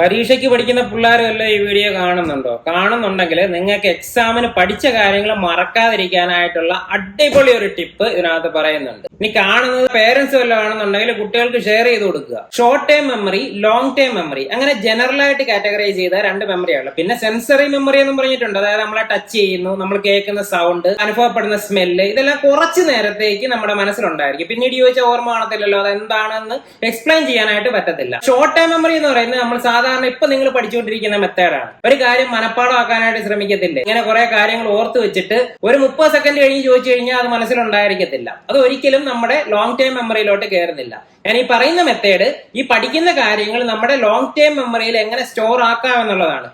പരീക്ഷയ്ക്ക് പഠിക്കുന്ന പിള്ളേരല്ല ഈ വീഡിയോ കാണുന്നുണ്ടോ? കാണുന്നുണ്ടെങ്കിൽ നിങ്ങൾക്ക് എക്സാമിന് പഠിച്ച കാര്യങ്ങൾ മറക്കാതിരിക്കാനായിട്ടുള്ള അടിപൊളി ഒരു ടിപ്പ് ഇതിനകത്ത് പറയുന്നുണ്ട്. ഇനി കാണുന്നത് പേരൻസ് വല്ലതും ആണെന്നുണ്ടെങ്കിൽ കുട്ടികൾക്ക് ഷെയർ ചെയ്ത് കൊടുക്കുക. Short term memory long term memory അങ്ങനെ ജനറൽ ആയിട്ട് കാറ്റഗറൈസ് ചെയ്ത രണ്ട് മെമ്മറിയാണ് പിന്നെ സെൻസറി മെമ്മറി എന്ന് പറഞ്ഞിട്ടുണ്ട്. അതായത് നമ്മളെ ടച്ച് ചെയ്യുന്നു നമ്മൾ കേൾക്കുന്ന സൗണ്ട് അനുഭവപ്പെടുന്ന സ്മെല്ല് ഇതെല്ലാം കുറച്ച് നേരത്തേക്ക് നമ്മുടെ മനസ്സിലുണ്ടായിരിക്കും. പിന്നീട് ചോദിച്ച ഓർമ്മ കാണത്തില്ലല്ലോ അത് എന്താണെന്ന് എക്സ്പ്ലെയിൻ ചെയ്യാനായിട്ട് പറ്റത്തില്ല. ഷോർട്ട് ടേം മെമ്മറി എന്ന് പറയുന്നത് നമ്മൾ സാധാരണ ഇപ്പൊ നിങ്ങൾ പഠിച്ചുകൊണ്ടിരിക്കുന്ന മെത്തേഡാണ് ഒരു കാര്യം മനഃപ്പാടമാക്കാനായിട്ട് ശ്രമിക്കത്തില്ല? ഇങ്ങനെ കുറെ കാര്യങ്ങൾ ഓർത്ത് വെച്ചിട്ട് ഒരു മുപ്പത് സെക്കൻഡ് കഴിഞ്ഞ് ചോദിച്ചു കഴിഞ്ഞാൽ അത് മനസ്സിലുണ്ടായിരിക്കത്തില്ല. അത് ഒരിക്കലും നമ്മുടെ ലോങ് ടേം മെമ്മറിയിലോട്ട് കയറുന്നില്ല ഞാൻ ഈ പറയുന്ന മെത്തേഡ് ഈ പഠിക്കുന്ന കാര്യങ്ങൾ നമ്മുടെ ലോങ് ടേം മെമ്മറിയിൽ എങ്ങനെ സ്റ്റോർ ആക്കാം എന്നുള്ളതാണ്.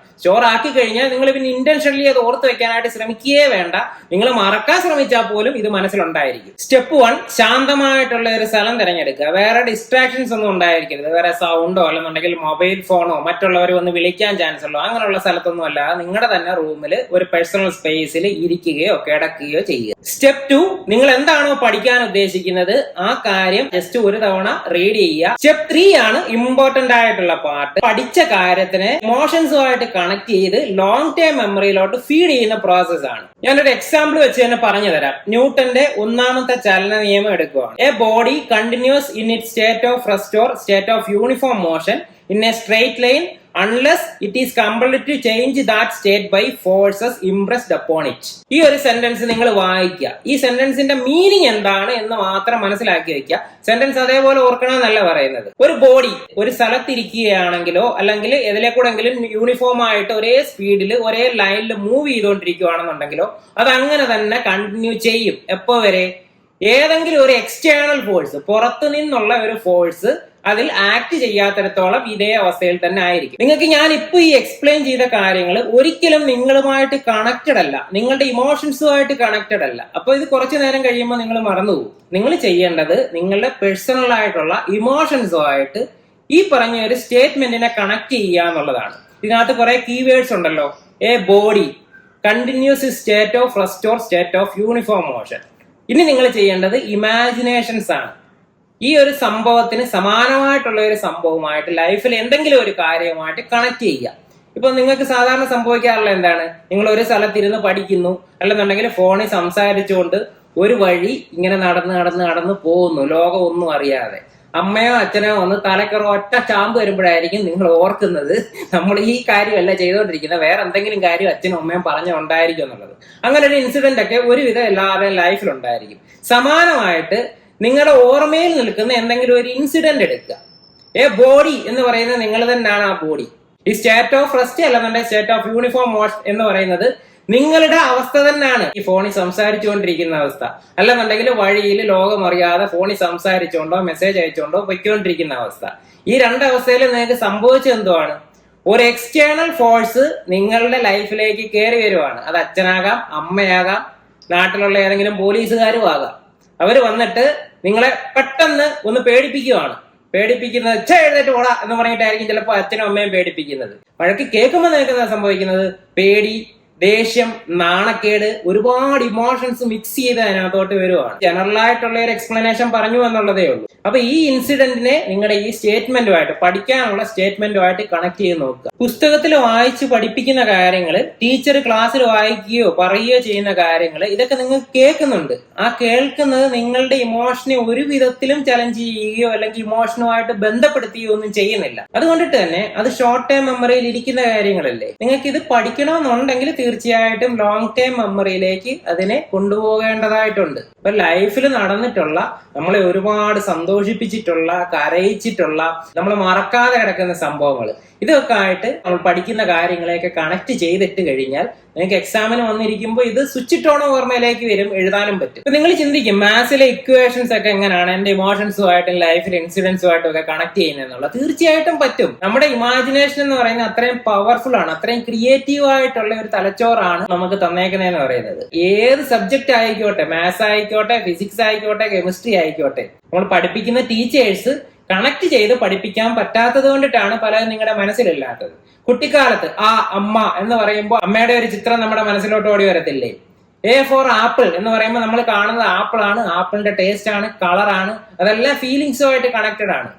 ആക്കി കഴിഞ്ഞാൽ നിങ്ങൾ പിന്നെ ഇന്റൻഷനലി അത് ഓർത്ത് വെക്കാനായിട്ട് ശ്രമിക്കുകയേ വേണ്ട. നിങ്ങൾ മറക്കാൻ ശ്രമിച്ചാൽ പോലും ഇത് മനസ്സിലുണ്ടായിരിക്കും. സ്റ്റെപ്പ് വൺ ശാന്തമായിട്ടുള്ള ഒരു സ്ഥലം തിരഞ്ഞെടുക്കുക. വേറെ ഡിസ്ട്രാക്ഷൻസ് ഒന്നും ഉണ്ടായിരിക്കരുത്. വേറെ സൗണ്ടോ അല്ലെന്നുണ്ടെങ്കിൽ മൊബൈൽ ഫോണോ മറ്റുള്ളവർ വന്ന് വിളിക്കാൻ ചാൻസ് ഉള്ളോ അങ്ങനെയുള്ള സ്ഥലത്തൊന്നും അല്ല നിങ്ങളുടെ തന്നെ റൂമിൽ ഒരു പേഴ്സണൽ സ്പേസിൽ ഇരിക്കുകയോ കിടക്കുകയോ ചെയ്യുക. സ്റ്റെപ്പ് ടു നിങ്ങൾ എന്താണോ പഠിക്കാൻ ഉദ്ദേശിക്കുന്നത് ആ കാര്യം ജസ്റ്റ് ഒരു തവണ റീഡ് ചെയ്യുക. സ്റ്റെപ്പ് ത്രീ ആണ് ഇമ്പോർട്ടന്റ് ആയിട്ടുള്ള പാർട്ട് പഠിച്ച കാര്യത്തിന് ഇമോഷൻസുമായിട്ട് കണക്ട് ചെയ്ത് ലോങ് ടേം മെമ്മറിയിലോട്ട് ഫീഡ് ചെയ്യുന്ന പ്രോസസ് ആണ്. ഞാനൊരു എക്സാമ്പിൾ വെച്ച് തന്നെ പറഞ്ഞു തരാം. ന്യൂട്ടന്റെ ഒന്നാമത്തെ ചലന നിയമം എടുക്കുകയാണ് a body continues in it state of rest or state of uniform motion in a straight line unless it is compelled to change that state by forces impressed upon it ഈ ഒരു സെന്റൻസ് നിങ്ങൾ വായിക്കുക. ഈ സെന്റൻസിന്റെ meaning എന്താണ് എന്ന് മാത്രം മനസ്സിലാക്കി വെക്കുക. സെന്റൻസ് അതേപോലെ ഓർക്കണമെന്നല്ല പറയുന്നത്. ഒരു ബോഡി ഒരു സ്ഥലത്തിരിക്കുകയാണെങ്കിലോ അല്ലെങ്കിൽ എതിലേക്കൂടെങ്കിലും യൂണിഫോം ആയിട്ട് ഒരേ സ്പീഡിൽ ഒരേ ലൈനിൽ മൂവ് ചെയ്തുകൊണ്ടിരിക്കുകയാണെന്നുണ്ടെങ്കിലോ അത് അങ്ങനെ തന്നെ കണ്ടിന്യൂ ചെയ്യും. എപ്പോ വരെ? ഏതെങ്കിലും ഒരു എക്സ്റ്റേണൽ ഫോഴ്സ് പുറത്തു നിന്നുള്ള ഒരു ഫോഴ്സ് അതിൽ ആക്ട് ചെയ്യാത്തിടത്തോളം ഇതേ അവസ്ഥയിൽ തന്നെ ആയിരിക്കും. നിങ്ങൾക്ക് ഞാൻ ഇപ്പൊ ഈ എക്സ്പ്ലെയിൻ ചെയ്ത കാര്യങ്ങൾ ഒരിക്കലും നിങ്ങളുമായിട്ട് കണക്റ്റഡ് അല്ല. നിങ്ങളുടെ ഇമോഷൻസുമായിട്ട് കണക്റ്റഡ് അല്ല. അപ്പൊ ഇത് കുറച്ചു നേരം കഴിയുമ്പോൾ നിങ്ങൾ മറന്നുപോകും. നിങ്ങൾ ചെയ്യേണ്ടത് നിങ്ങളുടെ പേഴ്സണൽ ആയിട്ടുള്ള ഇമോഷൻസുമായിട്ട് ഈ പറഞ്ഞ ഒരു സ്റ്റേറ്റ്മെന്റിനെ കണക്ട് ചെയ്യുക എന്നുള്ളതാണ്. ഇതിനകത്ത് കുറെ കീവേഡ്സ് ഉണ്ടല്ലോ. A body continues state of rest or state of uniform motion ഇനി നിങ്ങൾ ചെയ്യേണ്ടത് ഇമാജിനേഷൻസ് ആണ്. ഈ ഒരു സംഭവത്തിന് സമാനമായിട്ടുള്ള ഒരു സംഭവമായിട്ട് ലൈഫിൽ എന്തെങ്കിലും ഒരു കാര്യമായിട്ട് കണക്ട് ചെയ്യുക. ഇപ്പൊ നിങ്ങൾക്ക് സാധാരണ സംഭവിക്കാറുള്ള എന്താണ്? നിങ്ങൾ ഒരു സ്ഥലത്തിരുന്ന് പഠിക്കുന്നു അല്ലെന്നുണ്ടെങ്കിൽ ഫോണിൽ സംസാരിച്ചുകൊണ്ട് ഒരു വഴി ഇങ്ങനെ നടന്ന് നടന്ന് നടന്ന് പോകുന്നു ലോകം ഒന്നും അറിയാതെ. അമ്മയോ അച്ഛനോ ഒന്ന് തലക്കറോ ഒറ്റ ചാമ്പ് വരുമ്പോഴായിരിക്കും നിങ്ങൾ ഓർക്കുന്നത് നമ്മൾ ഈ കാര്യമല്ല ചെയ്തുകൊണ്ടിരിക്കുന്നത്. വേറെ എന്തെങ്കിലും കാര്യം അച്ഛനും അമ്മയും പറഞ്ഞുണ്ടായിരിക്കും എന്നുള്ളത്. അങ്ങനെ ഒരു ഇൻസിഡന്റ് ഒക്കെ ഒരുവിധം എല്ലാവരുടെയും ലൈഫിൽ ഉണ്ടായിരിക്കും. സമാനമായിട്ട് നിങ്ങളുടെ ഓർമ്മയിൽ നിൽക്കുന്ന എന്തെങ്കിലും ഒരു ഇൻസിഡന്റ് എടുക്കുക. ഏ ബോഡി എന്ന് പറയുന്നത് നിങ്ങൾ തന്നെയാണ് ആ ബോഡി ഈ സ്റ്റേറ്റ് ഓഫ് റെസ്റ്റ് അല്ലെന്നുണ്ടെങ്കിൽ സ്റ്റേറ്റ് ഓഫ് യൂണിഫോം മോഷൻ എന്ന് പറയുന്നത് നിങ്ങളുടെ അവസ്ഥ തന്നെയാണ്. ഈ ഫോണിൽ സംസാരിച്ചുകൊണ്ടിരിക്കുന്ന അവസ്ഥ. അല്ലെന്നുണ്ടെങ്കിൽ വഴിയിൽ ലോകം അറിയാതെ ഫോണിൽ സംസാരിച്ചുകൊണ്ടോ മെസ്സേജ് അയച്ചുകൊണ്ടോ പൊയ്ക്കൊണ്ടിരിക്കുന്ന അവസ്ഥ. ഈ രണ്ടവസ്ഥയിൽ നിങ്ങൾക്ക് സംഭവിച്ചത് എന്തുവാണ്? ഒരു എക്സ്റ്റേണൽ ഫോഴ്സ് നിങ്ങളുടെ ലൈഫിലേക്ക് കയറി വരുവാണ്. അത് അച്ഛനാകാം അമ്മയാകാം നാട്ടിലുള്ള ഏതെങ്കിലും പോലീസുകാരും ആകാം. അവർ വന്നിട്ട് നിങ്ങളെ പെട്ടെന്ന് ഒന്ന് പേടിപ്പിക്കുവാണ് പേടിപ്പിക്കുന്നത് ചേ എഴുന്നേറ്റ് പോടാ എന്ന് പറഞ്ഞിട്ടായിരിക്കും ചിലപ്പോൾ അച്ഛനും അമ്മയും പേടിപ്പിക്കുന്നത്. വഴക്ക് കേൾക്കുമ്പോൾ നിങ്ങൾക്ക് എന്താ സംഭവിക്കുന്നത്? പേടി ദേഷ്യം നാണക്കേട് ഒരുപാട് ഇമോഷൻസ് മിക്സ് ചെയ്ത് അതിനകത്തോട്ട് വരുവാണ്. ജനറൽ ആയിട്ടുള്ള ഒരു എക്സ്പ്ലനേഷൻ പറഞ്ഞു എന്നുള്ളതേ ഉള്ളൂ. അപ്പൊ ഈ ഇൻസിഡന്റിനെ നിങ്ങളുടെ ഈ സ്റ്റേറ്റ്മെന്റുമായിട്ട് പഠിക്കാനുള്ള സ്റ്റേറ്റ്മെന്റുമായിട്ട് കണക്ട് ചെയ്ത് നോക്കുക. പുസ്തകത്തിൽ വായിച്ച് പഠിപ്പിക്കുന്ന കാര്യങ്ങൾ ടീച്ചർ ക്ലാസ്സിൽ വായിക്കുകയോ പറയുകയോ ചെയ്യുന്ന കാര്യങ്ങൾ ഇതൊക്കെ നിങ്ങൾ കേൾക്കുന്നുണ്ട്. ആ കേൾക്കുന്നത് നിങ്ങളുടെ ഇമോഷനെ ഒരു വിധത്തിലും ചലഞ്ച് ചെയ്യുകയോ അല്ലെങ്കിൽ ഇമോഷനുമായിട്ട് ബന്ധപ്പെടുത്തുകയോ ഒന്നും ചെയ്യുന്നില്ല. അതുകൊണ്ടിട്ട് തന്നെ അത് ഷോർട്ട് ടൈം മെമ്മറിയിൽ ഇരിക്കുന്ന കാര്യങ്ങളല്ലേ? നിങ്ങൾക്ക് ഇത് പഠിക്കണമെന്നുണ്ടെങ്കിൽ തീർച്ചയായിട്ടും ലോങ് ടേം മെമ്മറിയിലേക്ക് അതിനെ കൊണ്ടുപോകേണ്ടതായിട്ടുണ്ട്. ഇപ്പൊ ലൈഫിൽ നടന്നിട്ടുള്ള നമ്മളെ ഒരുപാട് സന്തോഷിപ്പിച്ചിട്ടുള്ള കരയിച്ചിട്ടുള്ള നമ്മൾ മറക്കാതെ കിടക്കുന്ന സംഭവങ്ങൾ ഇതൊക്കെ ആയിട്ട് നമ്മൾ പഠിക്കുന്ന കാര്യങ്ങളെയൊക്കെ കണക്ട് ചെയ്തിട്ട് കഴിഞ്ഞാൽ നിങ്ങൾക്ക് എക്സാമിന് വന്നിരിക്കുമ്പോൾ ഇത് സ്വിച്ച് ഇട്ടോണ ഓർമ്മയിലേക്ക് വരും എഴുതാനും പറ്റും. ഇപ്പൊ നിങ്ങൾ ചിന്തിക്കും മാത്സിലെ ഇക്വേഷൻസ് ഒക്കെ എങ്ങനെയാണ്? എന്റെ ഇമോഷൻസുമായിട്ടും ലൈഫിലെ ഇൻസിഡൻസുമായിട്ടും ഒക്കെ കണക്ട് ചെയ്യുന്നതെന്നുള്ള തീർച്ചയായിട്ടും പറ്റും. നമ്മുടെ ഇമാജിനേഷൻ എന്ന് പറയുന്നത് അത്രയും പവർഫുൾ ആണ് അത്രയും ക്രിയേറ്റീവ് ആയിട്ടുള്ള ഒരു തലച്ചോറാണ് നമുക്ക് തന്നേക്കുന്നതെന്ന് പറയുന്നത്. ഏത് സബ്ജക്റ്റ് ആയിക്കോട്ടെ മാത്സ് ആയിക്കോട്ടെ ഫിസിക്സ് ആയിക്കോട്ടെ കെമിസ്ട്രി ആയിക്കോട്ടെ നമ്മൾ പഠിപ്പിക്കുന്ന ടീച്ചേഴ്സ് കണക്ട് ചെയ്ത് പഠിപ്പിക്കാൻ പറ്റാത്തത് കൊണ്ടിട്ടാണ് പലരും നിങ്ങളുടെ മനസ്സിലില്ലാത്തത്. കുട്ടിക്കാലത്ത് ആ അമ്മ എന്ന് പറയുമ്പോൾ അമ്മയുടെ ഒരു ചിത്രം നമ്മുടെ മനസ്സിലോട്ട് ഓടി വരത്തില്ലേ? എ ഫോർ ആപ്പിൾ എന്ന് പറയുമ്പോൾ നമ്മൾ കാണുന്നത് ആപ്പിൾ ആണ്. ആപ്പിളിന്റെ ടേസ്റ്റ് ആണ് കളറാണ് അതെല്ലാം ഫീലിങ്സുമായിട്ട് കണക്റ്റഡ് ആണ്.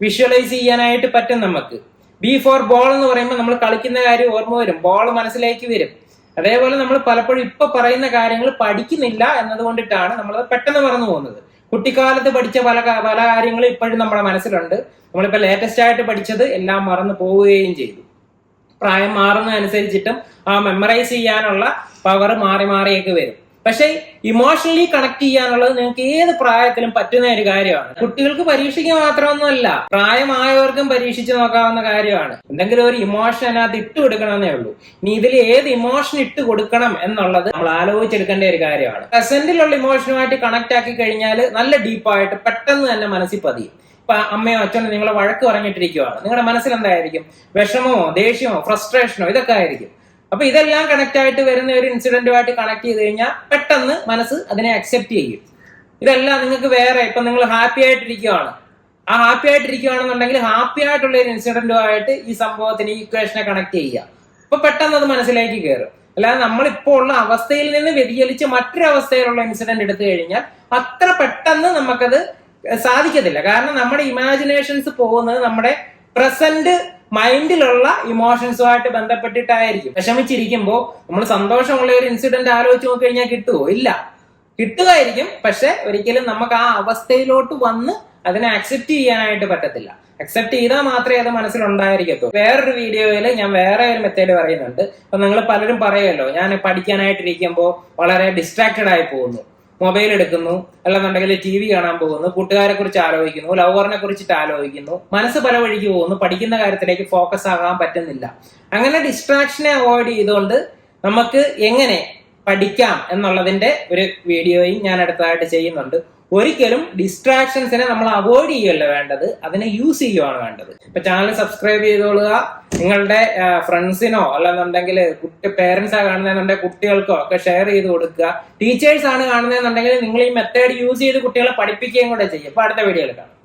വിഷ്വലൈസ് ചെയ്യാനായിട്ട് പറ്റും നമുക്ക്. ബി ഫോർ ബോൾ എന്ന് പറയുമ്പോൾ നമ്മൾ കളിക്കുന്ന കാര്യം ഓർമ്മ വരും. ബോൾ മനസ്സിലേക്ക് വരും. അതേപോലെ നമ്മൾ പലപ്പോഴും ഇപ്പൊ പറയുന്ന കാര്യങ്ങൾ പഠിക്കുന്നില്ല എന്നതുകൊണ്ടിട്ടാണ് നമ്മൾ പെട്ടെന്ന് മറന്നു പോകുന്നത്. കുട്ടിക്കാലത്ത് പഠിച്ച പല പല കാര്യങ്ങളും ഇപ്പോഴും നമ്മുടെ മനസ്സിലുണ്ട്. നമ്മളിപ്പോ ലേറ്റസ്റ്റ് ആയിട്ട് പഠിച്ചത് എല്ലാം മറന്നു പോവുകയും ചെയ്തു. പ്രായം മാറുന്നതനുസരിച്ചിട്ടും ആ മെമ്മറൈസ് ചെയ്യാനുള്ള പവർ മാറി മാറിയൊക്കെ വരും. പക്ഷെ ഇമോഷണലി കണക്ട് ചെയ്യാനുള്ളത് നിങ്ങൾക്ക് ഏത് പ്രായത്തിലും പറ്റുന്ന ഒരു കാര്യമാണ്. കുട്ടികൾക്ക് പരീക്ഷിക്കുക മാത്രമൊന്നുമല്ല പ്രായമായവർക്കും പരീക്ഷിച്ച് നോക്കാവുന്ന കാര്യമാണ്. എന്തെങ്കിലും ഒരു ഇമോഷൻ അതിനകത്ത് ഇട്ട് കൊടുക്കണമെന്നേ ഉള്ളൂ. ഇനി ഇതിൽ ഏത് ഇമോഷൻ ഇട്ട് കൊടുക്കണം എന്നുള്ളത് നമ്മൾ ആലോചിച്ചെടുക്കേണ്ട ഒരു കാര്യമാണ്. പ്രസന്റിലുള്ള ഇമോഷനുമായിട്ട് കണക്ട് ആക്കി കഴിഞ്ഞാൽ നല്ല ഡീപ്പായിട്ട് പെട്ടെന്ന് തന്നെ മനസ്സിൽ പതിയും. ഇപ്പൊ അമ്മയോ അച്ഛനോ നിങ്ങളെ വഴക്ക് പറഞ്ഞിട്ടിരിക്കുവാണ്. നിങ്ങളുടെ മനസ്സിൽ എന്തായിരിക്കും? വിഷമമോ ദേഷ്യമോ ഫ്രസ്ട്രേഷനോ ഇതൊക്കെ ആയിരിക്കും. അപ്പൊ ഇതെല്ലാം കണക്ട് ആയിട്ട് വരുന്ന ഒരു ഇൻസിഡന്റുമായിട്ട് കണക്ട് ചെയ്ത് കഴിഞ്ഞാൽ പെട്ടെന്ന് മനസ്സ് അതിനെ അക്സെപ്റ്റ് ചെയ്യും. ഇതെല്ലാം നിങ്ങൾക്ക് വേറെ ഇപ്പൊ നിങ്ങൾ ഹാപ്പി ആയിട്ടിരിക്കുവാണ്. ആ ഹാപ്പി ആയിട്ടിരിക്കുകയാണെന്നുണ്ടെങ്കിൽ ഹാപ്പി ആയിട്ടുള്ള ഒരു ഇൻസിഡന്റുമായിട്ട് ഈ സംഭവത്തിന് ഈ ഇക്വേഷനെ കണക്ട് ചെയ്യുക. അപ്പൊ പെട്ടെന്ന് അത് മനസ്സിലേക്ക് കയറും അല്ലാതെ നമ്മളിപ്പോൾ ഉള്ള അവസ്ഥയിൽ നിന്ന് വ്യതിചലിച്ച് മറ്റൊരു അവസ്ഥയിലുള്ള ഇൻസിഡന്റ് എടുത്തു കഴിഞ്ഞാൽ അത്ര പെട്ടെന്ന് നമുക്കത് സാധിക്കത്തില്ല. കാരണം നമ്മുടെ ഇമാജിനേഷൻസ് പോകുന്നത് നമ്മുടെ പ്രസന്റ് മൈൻഡിലുള്ള ഇമോഷൻസുമായിട്ട് ബന്ധപ്പെട്ടിട്ടായിരിക്കും. വിഷമിച്ചിരിക്കുമ്പോൾ നമ്മൾ സന്തോഷമുള്ള ഒരു ഇൻസിഡന്റ് ആലോചിച്ച് നോക്കി കഴിഞ്ഞാൽ കിട്ടുമോ ഇല്ല. കിട്ടുമായിരിക്കും പക്ഷെ ഒരിക്കലും നമുക്ക് ആ അവസ്ഥയിലോട്ട് വന്ന് അതിനെ അക്സെപ്റ്റ് ചെയ്യാനായിട്ട് പറ്റത്തില്ല. അക്സെപ്റ്റ് ചെയ്താൽ മാത്രമേ അത് മനസ്സിലുണ്ടായിരിക്കത്തുള്ളൂ. വേറൊരു വീഡിയോയിൽ ഞാൻ വേറെ ഒരു മെത്തേഡ് പറയുന്നുണ്ട്. അപ്പൊ നിങ്ങൾ പലരും പറയുമല്ലോ ഞാൻ പഠിക്കാനായിട്ടിരിക്കുമ്പോൾ വളരെ ഡിസ്ട്രാക്റ്റഡ് ആയി പോകുന്നു. മൊബൈൽ എടുക്കുന്നു അല്ലെന്നുണ്ടെങ്കിൽ ടി വി കാണാൻ പോകുന്നു കൂട്ടുകാരെ കുറിച്ച് ആലോചിക്കുന്നു ലവറിനെ കുറിച്ചിട്ട് ആലോചിക്കുന്നു മനസ്സ് പല വഴിക്ക് പോകുന്നു പഠിക്കുന്ന കാര്യത്തിലേക്ക് ഫോക്കസ് ആകാൻ പറ്റുന്നില്ല. അങ്ങനെ ഡിസ്ട്രാക്ഷനെ അവോയ്ഡ് ചെയ്തുകൊണ്ട് നമുക്ക് എങ്ങനെ പഠിക്കാം എന്നുള്ളതിന്റെ ഒരു വീഡിയോയും ഞാൻ അടുത്തതായിട്ട് ചെയ്യുന്നുണ്ട്. ഒരിക്കലും ഡിസ്ട്രാക്ഷൻസിനെ നമ്മൾ അവോയ്ഡ് ചെയ്യല്ല വേണ്ടത്? അതിനെ യൂസ് ചെയ്യുകയാണ് വേണ്ടത്. ഇപ്പൊ ചാനൽ സബ്സ്ക്രൈബ് ചെയ്തോളുക. നിങ്ങളുടെ ഫ്രണ്ട്സിനോ അല്ലെന്നുണ്ടെങ്കിൽ കുട്ടി പേരൻസ് ആ കാണുന്നതെന്നുണ്ടെങ്കിൽ കുട്ടികൾക്കോ ഒക്കെ ഷെയർ ചെയ്ത് കൊടുക്കുക. ടീച്ചേഴ്സ് ആണ് കാണുന്നതെന്നുണ്ടെങ്കിൽ നിങ്ങൾ ഈ മെത്തേഡ് യൂസ് ചെയ്ത് കുട്ടികളെ പഠിപ്പിക്കുകയും കൂടെ ചെയ്യും. അപ്പൊ അടുത്ത വീഡിയോയിൽ കാണാം.